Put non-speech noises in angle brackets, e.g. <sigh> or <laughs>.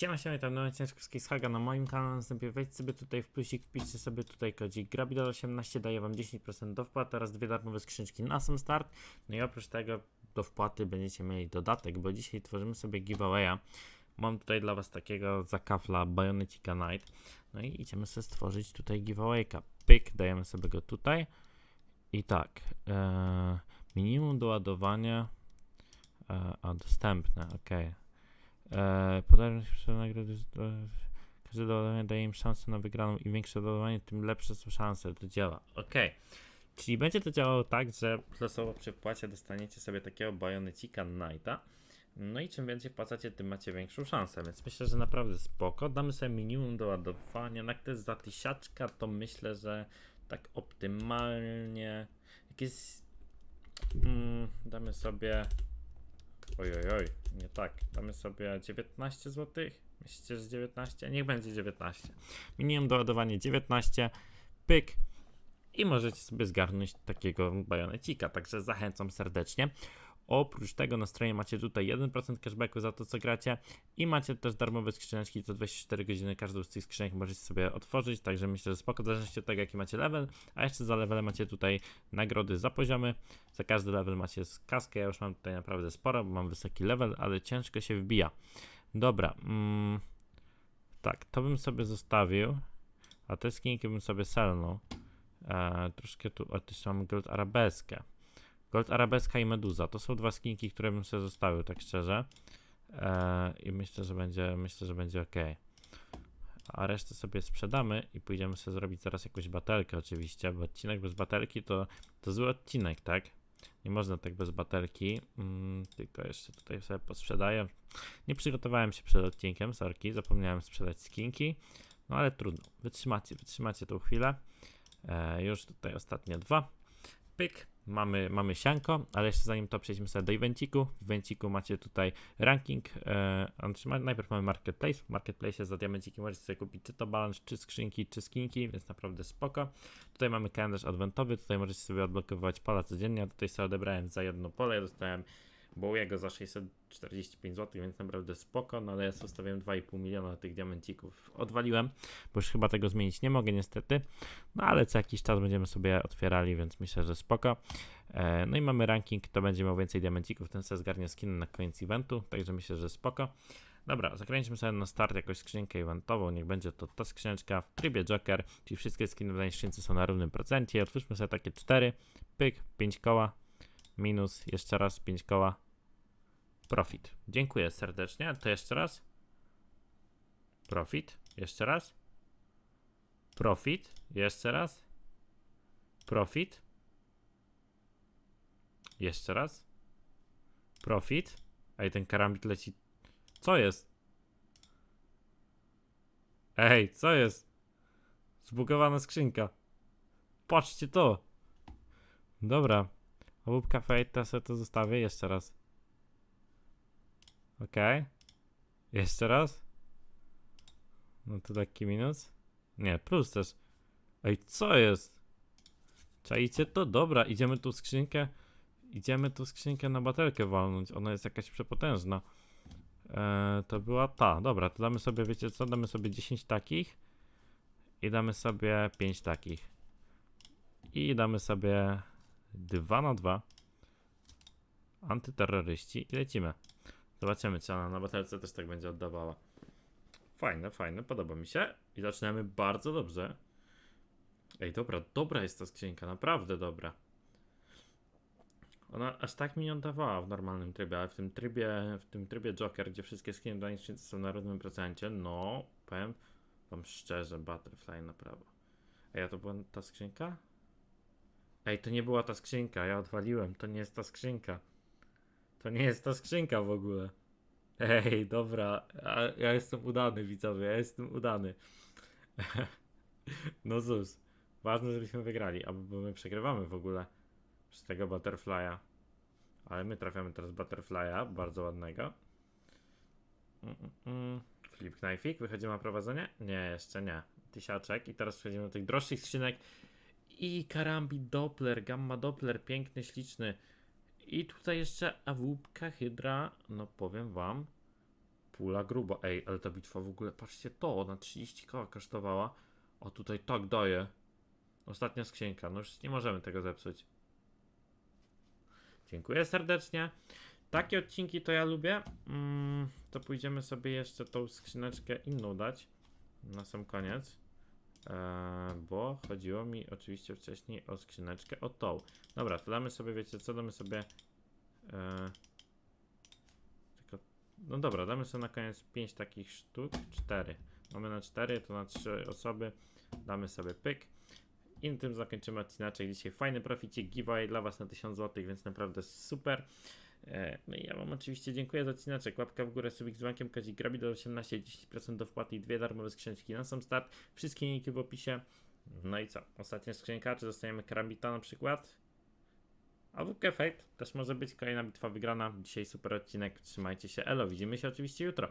Siema, siema, tam na Ciężkowskiej z Haga na moim kanale, następnie wejdź sobie tutaj w plusik, wpiszcie sobie tutaj kodzik Grabidol18, daje wam 10% do wpłat, teraz dwie darmowe skrzyneczki na sam start, no i oprócz tego do wpłaty będziecie mieli dodatek, bo dzisiaj tworzymy sobie giveawaya, mam tutaj dla was takiego zakafla Bayonetica Night, no i idziemy sobie stworzyć tutaj giveawayka, pyk, dajemy sobie go tutaj. I tak, e, minimum do ładowania, e, a dostępne, okej. E, przy nagrody. Każde doładowanie daje im szansę na wygraną. Im większe doładowanie, tym lepsze są szanse. To działa. Ok. Czyli będzie to działało tak, że losowo przy wpłacie dostaniecie sobie takiego Bajonecika Knighta. No i czym więcej wpłacacie, tym macie większą szansę. Więc myślę, że naprawdę spoko. Damy sobie minimum doładowania. Jak to jest za tysiaczka, to myślę, że tak optymalnie. Jak jest. Mm, damy sobie. Oj, oj, oj, nie tak. Damy sobie 19 zł. Myślicie, że 19? Niech będzie 19. Minimum doładowanie 19. Pyk. I możecie sobie zgarnąć takiego bajonecika. Także zachęcam serdecznie. Oprócz tego na stronie macie tutaj 1% cashbacku za to, co gracie i macie też darmowe skrzyneczki co 24 godziny. Każdą z tych skrzynek możecie sobie otworzyć, także myślę, że spoko, w zależności od tego, jaki macie level. A jeszcze za level macie tutaj nagrody za poziomy. Za każdy level macie kaskę. Ja już mam tutaj naprawdę sporo, bo mam wysoki level, ale ciężko się wbija. Dobra. Mm, tak, to bym sobie zostawił. A te skinki bym sobie selnął. E, troszkę tu, o, jeszcze mamy Gold Arabeskę. Gold Arabeska i Meduza. To są dwa skinki, które bym sobie zostawił, tak szczerze. E, I myślę, że będzie, myślę, że będzie ok. A resztę sobie sprzedamy i pójdziemy sobie zrobić zaraz jakąś batelkę oczywiście, bo odcinek bez batelki to, to zły odcinek, tak? Nie można tak bez batelki, mm, tylko jeszcze tutaj sobie posprzedaję. Nie przygotowałem się przed odcinkiem, sorki, zapomniałem sprzedać skinki, no ale trudno, wytrzymacie, wytrzymacie tą chwilę. E, już tutaj ostatnie dwa. Pyk, mamy, mamy sianko, ale jeszcze zanim to przejdźmy sobie do evenciku. W evenciku macie tutaj ranking, e, najpierw mamy marketplace, w marketplace za diamenciki możecie sobie kupić czy to balans, czy skrzynki, czy skinki, więc naprawdę spoko. Tutaj mamy kalendarz adwentowy, tutaj możecie sobie odblokowywać pola codziennie, tutaj sobie odebrałem za jedno pole, ja dostałem Bowiego za 645 zł, więc naprawdę spoko, no ale ja zostawiłem 2,5 miliona tych diamencików. Odwaliłem, bo już chyba tego zmienić nie mogę niestety, no ale co jakiś czas będziemy sobie otwierali, więc myślę, że spoko. E, no i mamy ranking, kto będzie miał więcej diamencików, ten sobie zgarnie skin na koniec eventu, także myślę, że spoko. Dobra, zakręćmy sobie na start jakąś skrzynkę eventową, niech będzie to ta skrzyneczka w trybie Joker, czyli wszystkie skiny w danej skrzynce są na równym procencie. Otwórzmy sobie takie 4, pyk, 5 koła, minus, jeszcze raz 5 koła, profit. Dziękuję serdecznie, to jeszcze raz. Profit, jeszcze raz. Profit, jeszcze raz. Profit. Jeszcze raz. Profit. Ej, ten karambit leci. Co jest? Ej, co jest? Zbugowana skrzynka. Patrzcie to. Dobra. Łupka fejta sobie to zostawię jeszcze raz. Okej. Jeszcze raz. No to taki minus. Nie, plus też. Ej, co jest? Czajcie to? Dobra, idziemy tu skrzynkę. Idziemy tu skrzynkę na batelkę walnąć. Ona jest jakaś przepotężna. Eee, to była ta. Dobra, to damy sobie, wiecie co? Damy sobie 10 takich. I damy sobie 5 takich. I damy sobie 2 na 2. Antyterroryści i lecimy. Zobaczymy, czy ona na batelce też tak będzie oddawała. Fajne, fajne, podoba mi się. I zaczynamy bardzo dobrze. Ej, dobra, dobra jest ta skrzynka, naprawdę dobra. Ona aż tak mi nie oddawała w normalnym trybie, ale w tym trybie, w tym trybie Joker, gdzie wszystkie skiny skrzynce są na równym procencie, no, powiem wam szczerze, Butterfly na prawo. Ej, a to była ta skrzynka? Ej, to nie była ta skrzynka, ja odwaliłem, to nie jest ta skrzynka. To nie jest ta skrzynka w ogóle. Ej, dobra, ja, ja jestem udany, widzowie, ja jestem udany. <laughs> no cóż, ważne, żebyśmy wygrali, albo bo my przegrywamy w ogóle z tego Butterfly'a. Ale my trafiamy teraz Butterfly'a, bardzo ładnego. Mm, mm. Flip wychodzimy na prowadzenie? Nie, jeszcze nie. Tysiaczek i teraz przechodzimy do tych droższych skrzynek. I Karambit Doppler, Gamma Doppler, piękny, śliczny. I tutaj jeszcze AWP Hydra, no powiem wam, Pula grubo. Ej, ale ta bitwa w ogóle, patrzcie to, ona 30 koła kosztowała. O, tutaj tak daje. Ostatnia skrzynka, no już nie możemy tego zepsuć. Dziękuję serdecznie. Takie odcinki to ja lubię. Mm, to pójdziemy sobie jeszcze tą skrzyneczkę inną dać na sam koniec. Eee, bo chodziło mi oczywiście wcześniej o skrzyneczkę o tą. Dobra, to damy sobie, wiecie co, damy sobie eee, tylko, no dobra, damy sobie na koniec 5 takich sztuk, 4. Mamy na 4, to na 3 osoby. Damy sobie pyk. I tym zakończymy odcineczek. Dzisiaj fajny proficik, giveaway dla Was na 1000 zł, więc naprawdę super. E, No i ja Wam oczywiście dziękuję za odcineczek. Łapka w górę, subik z dzwonkiem, kodzik grabi do 18, 10% do wpłaty i dwie darmowe skrzynki na sam start. Wszystkie linki w opisie. No i co? Ostatnia skrzynka, czy dostajemy karambita na przykład? A WK Fate też może być kolejna bitwa wygrana. Dzisiaj super odcinek. Trzymajcie się. Elo, widzimy się oczywiście jutro.